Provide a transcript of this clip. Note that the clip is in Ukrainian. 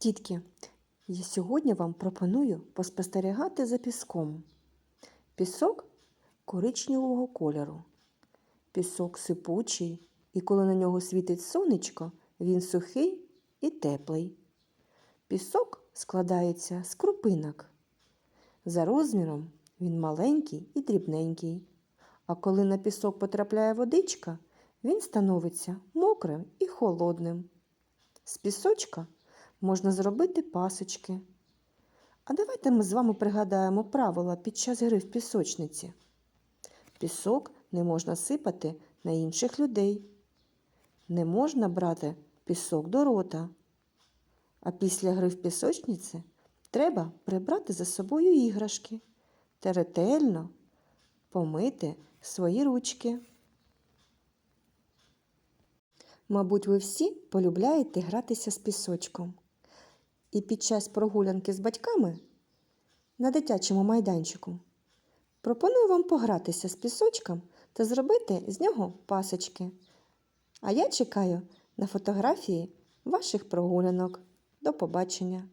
Дітки, я сьогодні вам пропоную поспостерігати за піском. Пісок коричневого кольору. Пісок сипучий, і коли на нього світить сонечко, він сухий і теплий. Пісок складається з крупинок. За розміром він маленький і дрібненький. А коли на пісок потрапляє водичка, він становиться мокрим і холодним. З пісочка можна зробити пасочки. А давайте ми з вами пригадаємо правила під час гри в пісочниці. Пісок не можна сипати на інших людей. Не можна брати пісок до рота. А після гри в пісочниці треба прибрати за собою іграшки та ретельно помити свої ручки. Мабуть, ви всі полюбляєте гратися з пісочком. І під час прогулянки з батьками на дитячому майданчику пропоную вам погратися з пісочком та зробити з нього пасочки. А я чекаю на фотографії ваших прогулянок. До побачення!